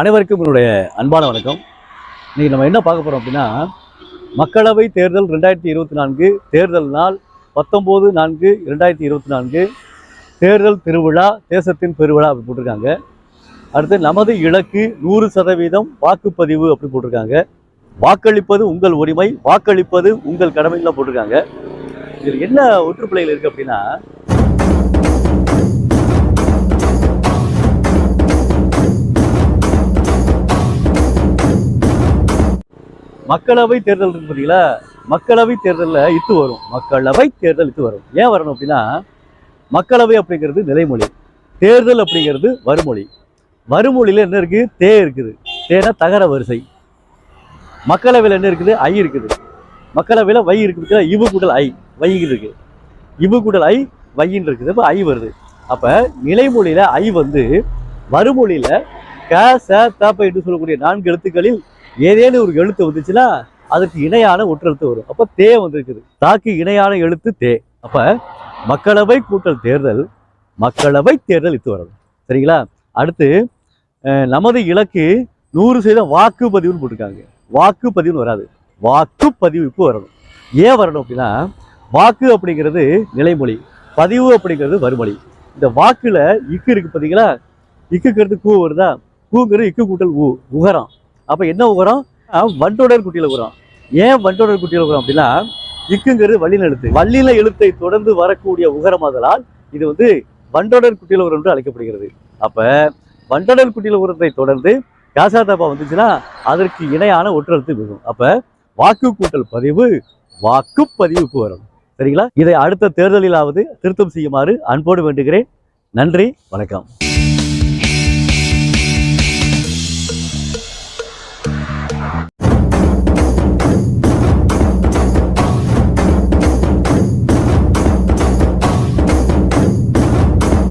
அனைவருக்கும் என்னுடைய அன்பான வணக்கம். இன்றைக்கி நம்ம என்ன பார்க்க போகிறோம் அப்படின்னா மக்களவை தேர்தல் ரெண்டாயிரத்தி இருபத்தி நான்கு தேர்தல் நாள் பத்தொம்போது நான்கு ரெண்டாயிரத்தி இருபத்தி நான்கு தேர்தல் திருவிழா தேசத்தின் பெருவிழா அப்படி போட்டிருக்காங்க. அடுத்து நமது இலக்கு நூறு சதவீதம் வாக்குப்பதிவு அப்படி போட்டிருக்காங்க. வாக்களிப்பது உங்கள் உரிமை வாக்களிப்பது உங்கள் கடமைலாம் போட்டிருக்காங்க. இதில் என்ன ஒற்றுப்பிள்ளைகள் இருக்குது அப்படின்னா மக்களவை தேர்தல் இருக்கு பார்த்தீங்களா மக்களவை தேர்தலில் இத்து வரும். மக்களவை தேர்தல் இத்து வரும். ஏன் வரணும் அப்படின்னா மக்களவை அப்படிங்கிறது நிலைமொழி. தேர்தல் அப்படிங்கிறது வறுமொழி. வறுமொழியில் என்ன இருக்குது தே இருக்குது. தேனா தகர வரிசை. மக்களவையில் என்ன இருக்குது? ஐ இருக்குது. மக்களவையில் வை இருக்குது இவு கூடல் ஐ. வை இருக்குது இவு கூடல் ஐ வையின்னு இருக்குது. அப்போ ஐ வருது. அப்போ நிலைமொழியில் ஐ வந்து வறுமொழியில் க ச தப்ப என்று சொல்லக்கூடிய நான்கு எழுத்துக்களில் ஏதேனும் ஒரு எழுத்து வந்துச்சுன்னா அதுக்கு இணையான ஒற்றெழுத்து வரும். அப்போ தே வந்திருக்குது. தாக்கு இணையான எழுத்து தே. அப்போ மக்களவை கூட்டல் தேர்தல் மக்களவை தேர்தல் இத்து வரணும். சரிங்களா? அடுத்து அஹ், நமது இலக்கு நூறு சதவீதம் வாக்குப்பதிவுன்னு போட்டிருக்காங்க. வாக்குப்பதிவுன்னு வராது. வாக்குப்பதிவு இப்போ வரணும். ஏன் வரணும் அப்படின்னா வாக்கு அப்படிங்கிறது நிலைமொழி பதிவு அப்படிங்கிறது வருமொழி இந்த வாக்குல இக்கு இருக்கு பார்த்தீங்களா இக்குங்கிறது கூ வருதா? கூங்கிறது இக்கு கூட்டல் ஊ உகரம். அப்ப என்ன உகரம்? வண்டோடர் குட்டியில உகரம். ஏன் வண்டோடர் குட்டியில உகரம் அப்படின்னா இக்குங்கிறது வள்ளின எழுத்து வள்ளின எழுத்தை தொடர்ந்து வரக்கூடிய உகரமாதலால் இது வந்து வண்டோடர் குட்டியில உரம் என்று அழைக்கப்படுகிறது. அப்ப வண்டோடர் குட்டியில உரத்தை தொடர்ந்து காசாதாபா வந்துச்சுன்னா அதற்கு இணையான ஒற்றெழுத்து மிகும் அப்ப வாக்கு கூட்டல் பதிவு வாக்குப்பதிவுக்கு வரும். சரிங்களா? இதை அடுத்த தேர்தலிலாவது திருத்தம் செய்யுமாறு அன்போடு வேண்டுகிறேன். நன்றி வணக்கம்.